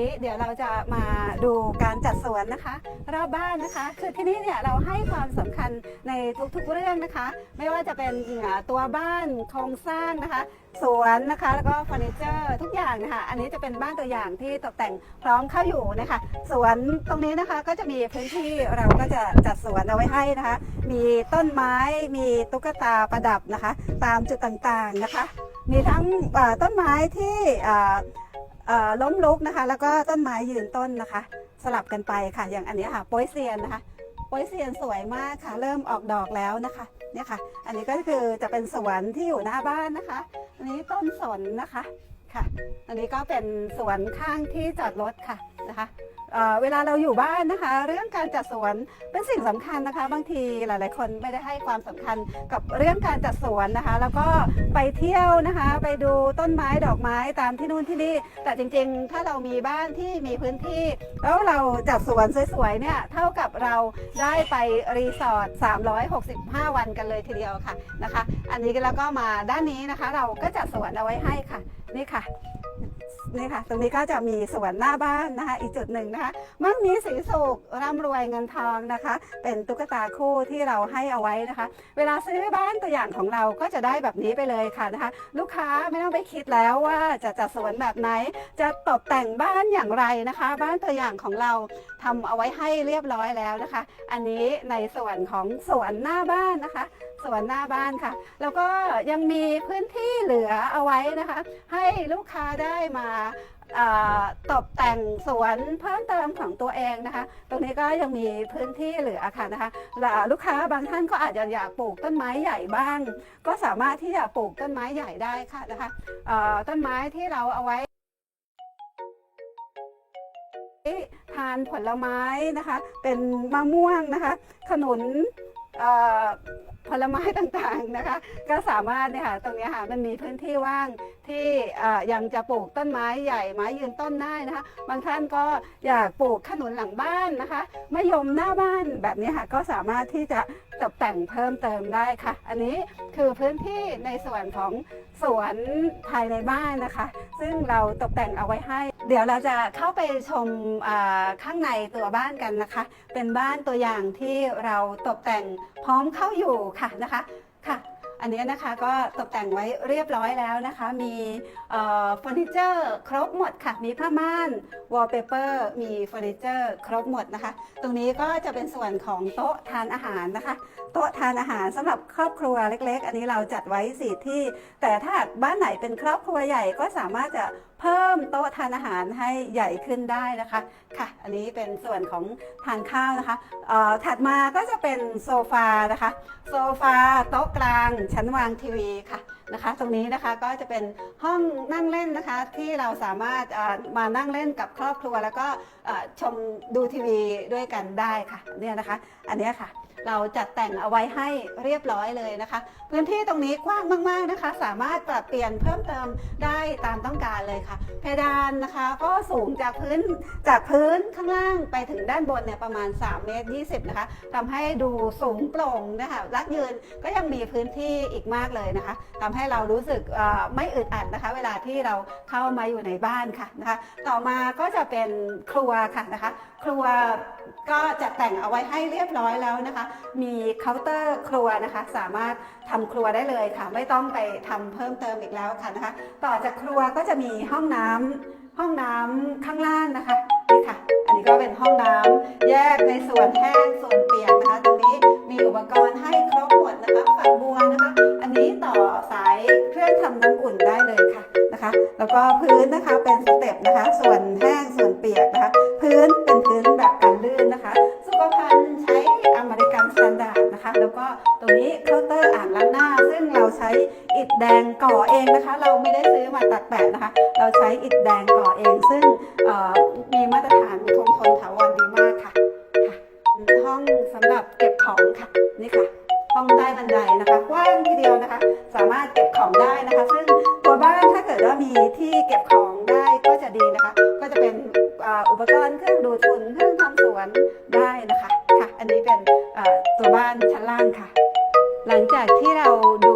นี้เดี๋ยวเราจะมาดูการจัดสวนนะคะ รอบบ้านนะคะ คือที่นี่เนี่ยเราให้ความสำคัญในทุกๆเรื่องนะคะ ไม่ว่าจะเป็นตัวบ้านโครงสร้างนะคะ สวนนะคะแล้วก็เฟอร์นิเจอร์ทุกอย่างนะคะอันนี้จะเป็นบ้านตัวอย่างที่ตกแต่งพร้อมเข้าอยู่นะคะสวนตรงนี้นะคะก็จะมีพื้นที่เราก็จะจัดสวนเอาไว้ให้นะคะ มีต้นไม้มีตุ๊กตาประดับนะคะ ตามจุดต่างๆนะคะ มีทั้งต้นไม้ที่ ล้มลุกนะคะ แล้วก็ต้นไม้ยืนต้นนะคะ สลับกันไปค่ะ อย่างอันนี้ค่ะโป้ยเซียนนะคะโป้ยเซียนสวยมากค่ะ เริ่มออกดอกแล้วนะคะเนี่ยค่ะ อันนี้ก็คือจะเป็นสวนที่อยู่หน้าบ้านนะคะ อันนี้ต้นสนนะคะค่ะ อันนี้ก็เป็นสวนข้างที่จอดรถค่ะนะคะ เอ่อเวลาเราอยู่บ้านนะคะ เรื่องการจัดสวนเป็นสิ่งสำคัญนะคะ บางทีหลาย ๆ คนไม่ได้ให้ความสำคัญกับเรื่องการจัดสวนนะคะ แล้วก็ไปเที่ยวนะคะ ไปดูต้นไม้ดอกไม้ตามที่นู่นที่นี่ แต่จริง ๆ ถ้าเรามีบ้านที่มีพื้นที่ แล้วเราจัดสวนสวย ๆ เนี่ยเท่ากับเราได้ไปรีสอร์ท365 วันกันเลยทีเดียวค่ะนะคะ อันนี้แล้วก็มาด้านนี้นะคะ เราก็จัดสวนเอาไว้ให้ค่ะ นี่ค่ะ นี่ค่ะ ตรงนี้ก็จะมีสวนหน้าบ้านนะคะ อีกจุดหนึ่งนะคะ มั่งมีสีสุขร่ำรวยเงินทองนะคะ เป็นตุ๊กตาคู่ที่เราให้เอาไว้นะคะ เวลาซื้อบ้านตัวอย่างของเราก็จะได้แบบนี้ไปเลยค่ะนะคะ ลูกค้าไม่ต้องไปคิดแล้วว่าจะจัดสวนแบบไหน จะตกแต่งบ้านอย่างไรนะคะ บ้านตัวอย่างของเราทำเอาไว้ให้เรียบร้อยแล้วนะคะ อันนี้ในส่วนของสวนหน้าบ้านนะคะสวนหน้าบ้านค่ะ แล้วก็ยังมีพื้นที่เหลือเอาไว้นะคะ ให้ลูกค้าได้มาตกแต่งสวนเพิ่มเติมของตัวเองนะคะ ตรงนี้ก็ยังมีพื้นที่เหลือค่ะนะคะและลูกค้าบางท่านก็อาจจะอยากปลูกต้นไม้ใหญ่บ้าง ก็สามารถที่จะปลูกต้นไม้ใหญ่ได้ค่ะนะคะต้นไม้ที่เราเอาไว้ทานผลไม้นะคะ เป็นมะม่วงนะคะ ขนุนอ่อ ผลไม้ต่างๆนะคะ ก็สามารถเนี่ยค่ะตรงนี้ค่ะมันมีพื้นที่ว่างที่ยังจะปลูกต้นไม้ใหญ่ไม้ยืนต้นได้นะคะ บางท่านก็อยากปลูกขนุนหลังบ้านนะคะมะยมหน้าบ้านแบบนี้ค่ะก็สามารถที่จะตกแต่งเพิ่มเติมได้ค่ะ อันนี้คือพื้นที่ในส่วนของสวนภายในบ้านนะคะ ซึ่งเราตกแต่งเอาไว้ให้เดี๋ยวเราจะเข้าไปชมข้างในตัวบ้านกันนะคะ เป็นบ้านตัวอย่างที่เราตกแต่งพร้อมเข้าอยู่ค่ะนะคะค่ะ อันนี้นะคะก็ตกแต่งไว้เรียบร้อยแล้วนะคะ มีเฟอร์นิเจอร์ครบหมดค่ะ มีผ้าม่านวอลเปเปอร์มีเฟอร์นิเจอร์ครบหมดนะคะ ตรงนี้ก็จะเป็นส่วนของโต๊ะทานอาหารนะคะ โต๊ะทานอาหารสำหรับครอบครัวเล็ก ๆ อันนี้เราจัดไว้สี่ที่ แต่ถ้าบ้านไหนเป็นครอบครัวใหญ่ก็สามารถจะเพิ่มโต๊ะทานอาหารให้ใหญ่ขึ้นได้นะคะค่ะ อันนี้เป็นส่วนของทานข้าวนะคะถัดมาก็จะเป็นโซฟานะคะโซฟาโต๊ะกลางชั้นวางทีวีค่ะนะคะ ตรงนี้นะคะก็จะเป็นห้องนั่งเล่นนะคะ ที่เราสามารถมานั่งเล่นกับครอบครัว แล้วก็ชมดูทีวีด้วยกันได้ค่ะเนี่ยนะคะ อันนี้ค่ะ เราจัดแต่งเอาไว้ให้เรียบร้อยเลยนะคะ พื้นที่ตรงนี้กว้างมาก ๆนะคะ สามารถปรับเปลี่ยนเพิ่มเติมได้ตามต้องการเลยค่ะ เพดานนะคะก็สูงจากพื้นจากพื้นข้างล่างไปถึงด้านบนเนี่ยประมาณ3เมตร20นะคะทำให้ดูสูงโปร่งนะคะรักยืนก็ยังมีพื้นที่อีกมากเลยนะคะทำให้เรารู้สึกไม่อึดอัดนะคะ เวลาที่เราเข้ามาอยู่ในบ้านค่ะนะคะ ต่อมาก็จะเป็นครัวค่ะนะคะ ครัวก็จัดแต่งเอาไว้ให้เรียบร้อยแล้วนะคะมีเคาน์เตอร์ครัวนะคะ สามารถทำครัวได้เลยค่ะ ไม่ต้องไปทำเพิ่มเติมอีกแล้วค่ะนะคะ ต่อจากครัวก็จะมีห้องน้ำห้องน้ำข้างล่างนะคะนี่ค่ะ อันนี้ก็เป็นห้องน้ำแยกในส่วนแห้งส่วนเปียกนะคะ ตรงนี้มีอุปกรณ์ให้ครบหมดนะคะฝักบัวนะคะ อันนี้ต่อสายเครื่องทำน้ำอุ่นได้เลยค่ะนะคะ แล้วก็พื้นนะคะเป็นสเต็ปนะคะ ส่วนแห้งส่วนเปียกนะคะ พื้นเป็น นะคะ แล้วก็ตรงนี้เคาน์เตอร์อ่างล้างหน้า ซึ่งเราใช้อิฐแดงก่อเองนะคะ เราไม่ได้ซื้อมาตัดแปะนะคะ เราใช้อิฐแดงก่อเอง ซึ่งมีมาตรฐานคงทนถาวรดีมากค่ะ ห้องสำหรับเก็บของค่ะนี่ค่ะ ห้องใต้บันไดนะคะกว้างทีเดียวนะคะ สามารถเก็บของได้นะคะ ซึ่งตัวบ้านถ้าเกิดว่ามีที่เก็บของได้ก็จะดีนะคะ ก็จะเป็นอุปกรณ์เครื่องดูดฝุ่นเครื่องทำสวนได้นะคะค่ะ อันนี้เป็น ตัวบ้านชั้นล่างค่ะ หลังจากที่เราด